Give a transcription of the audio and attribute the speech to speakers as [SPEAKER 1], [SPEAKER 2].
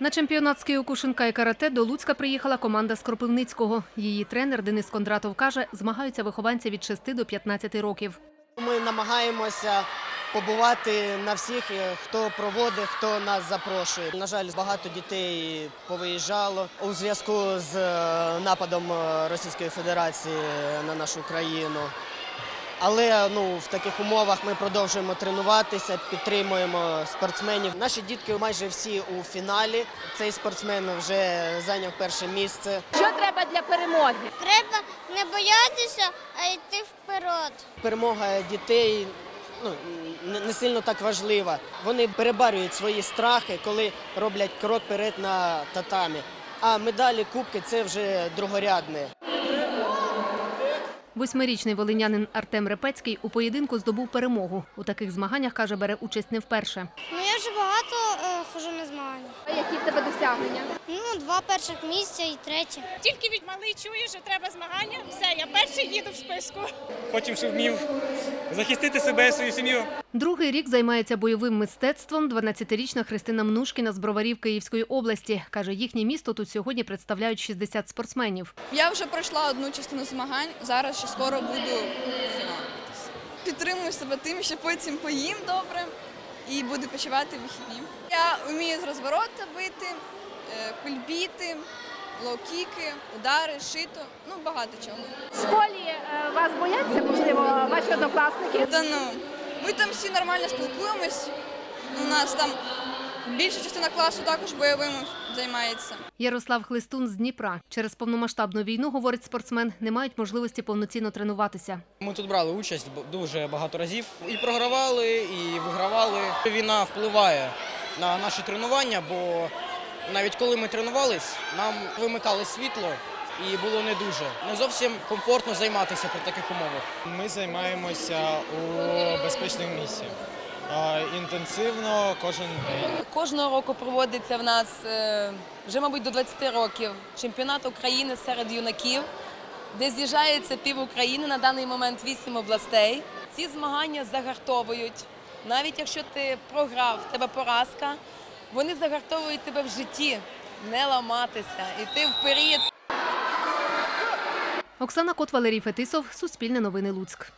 [SPEAKER 1] На чемпіонат з Киокушинка і карате до Луцька приїхала команда з Кропивницького. Її тренер Денис Кондратов каже, змагаються вихованці від 6 до 15 років.
[SPEAKER 2] Ми намагаємося побувати на всіх, е, хто проводить, хто нас запрошує. На жаль, багато дітей повиїжджало у зв'язку з е, нападом е, Російської Федерації на нашу країну. Але ну, в таких умовах ми продовжуємо тренуватися, підтримуємо спортсменів. Наші дітки майже всі у фіналі. Цей спортсмен вже зайняв перше місце.
[SPEAKER 3] Що треба для перемоги?
[SPEAKER 4] Треба не боятися, а йти вперед.
[SPEAKER 2] перемога дітей ну, не- сильно так важлива. Вони перебарюють свої страхи, коли роблять крок вперед на татамі. А медалі, кубки це вже другорядне.
[SPEAKER 1] Восьмирічний волинянин Артем Репецький у поєдинку здобув перемогу. У таких змаганнях, каже, бере участь не вперше.
[SPEAKER 4] Ну я вже багато е, хожу на змагання.
[SPEAKER 3] Які в тебе досягнення?
[SPEAKER 4] Ну, два перших місця і третє.
[SPEAKER 5] Тільки від малий чую, що треба змагання. Все, я перший їду в списку.
[SPEAKER 6] Потім, щоб вмів захистити себе і свою сім'ю.
[SPEAKER 1] Другий рік займається бойовим мистецтвом 12-річна Христина Мнушкіна з Броварів Київської області. Каже, їхнє місто тут сьогодні представляють 60 спортсменів.
[SPEAKER 7] Я вже пройшла одну частину змагань, зараз ще скоро буду. Підтримую себе тим, що потім поїм добре і буду почувати вихідні. Я вмію з розворота бити, е, кульбіти, лоу-кіки, удари, шито, ну багато чого.
[SPEAKER 3] В школі е, вас бояться, можливо, ваші однокласники?
[SPEAKER 7] Та ну, ми там всі нормально спілкуємось. У нас там більша частина класу також бойовим займається.
[SPEAKER 1] Ярослав Хлистун з Дніпра. Через повномасштабну війну, говорить спортсмен, не мають можливості повноцінно тренуватися.
[SPEAKER 6] Ми тут брали участь дуже багато разів. І програвали, і вигравали. Війна впливає на наші тренування, бо навіть коли ми тренувались, нам вимикали світло. І було не дуже не зовсім комфортно займатися при таких умовах.
[SPEAKER 8] Ми займаємося у безпечному місці. Інтенсивно кожен день.
[SPEAKER 9] Кожного року проводиться в нас е, вже, мабуть, до 20 років чемпіонат України серед юнаків, де з'їжджається пів України на даний момент 8 областей. Ці змагання загартовують. Навіть якщо ти програв, в тебе поразка, вони загартовують тебе в житті, не ламатися, іти вперед.
[SPEAKER 1] Оксана Кот, Валерій Фетисов, Суспільне новини Луцьк.